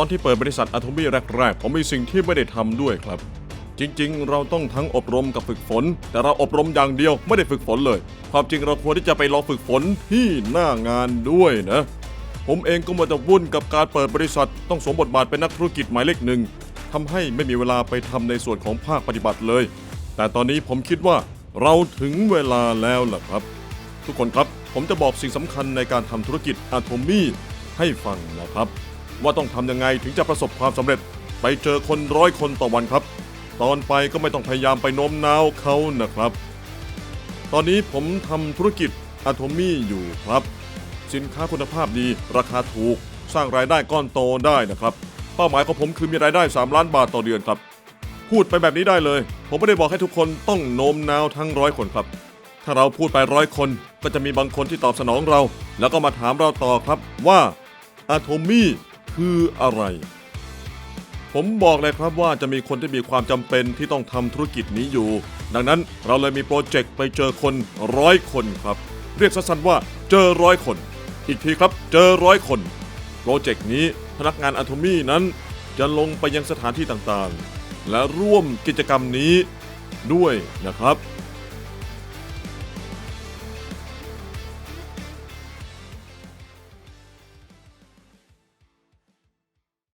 ตอนที่เปิดบริษัทอะโทมี่แรกๆ ผมมีสิ่งที่ไม่ได้ทำด้วยครับ จริงๆ เราต้องทั้งอบรมกับฝึกฝน แต่เราอบรมอย่างเดียวไม่ได้ฝึกฝนเลย ความจริงเราควรที่จะไปลองฝึกฝนที่หน้างานด้วยนะ ผมเองก็มัวแต่วุ่นกับการเปิดบริษัท ต้องสวมบทบาทเป็นนักธุรกิจหมายเลขหนึ่งทำให้ไม่มีเวลาไปทำในส่วนของภาคปฏิบัติเลย แต่ตอนนี้ผมคิดว่าเราถึงเวลาแล้วล่ะครับ ทุกคนครับผมจะบอกสิ่งสำคัญในการทำธุรกิจอะโทมี่ให้ฟังนะครับ ว่าต้องทำยังไงถึงจะประสบความสำเร็จไปเจอคนร้อยคนต่อวันครับ ตอนไปก็ไม่ต้องพยายามไปโน้มน้าวเขานะครับ ตอนนี้ผมทำธุรกิจอะโทมี่อยู่ครับ สินค้าคุณภาพดีราคาถูก สร้างรายได้ก้อนโตได้นะครับ เป้าหมายของผมคือมีรายได้ 3 ล้านบาทต่อเดือนครับ พูดไปแบบนี้ได้เลย ผมไม่ได้บอกให้ทุกคนต้องโน้มน้าวทั้งร้อยคนครับ ถ้าเราพูดไปร้อยคน ก็จะมีบางคนที่ตอบสนองเรา แล้วก็มาถามเราต่อครับว่าอะโทมี่ คืออะไร ผมบอกเลยครับว่าจะมีคนที่มีความจำเป็นที่ต้องทำธุรกิจนี้อยู่ ดังนั้นเราเลยมีโปรเจกต์ไปเจอคนร้อยคนครับ เรียกสั้นๆว่าเจอร้อยคน อีกทีครับเจอร้อยคน โปรเจกต์นี้พนักงานอะโทมี่นั้น จะลงไปยังสถานที่ต่างๆ และร่วมกิจกรรมนี้ด้วยนะครับ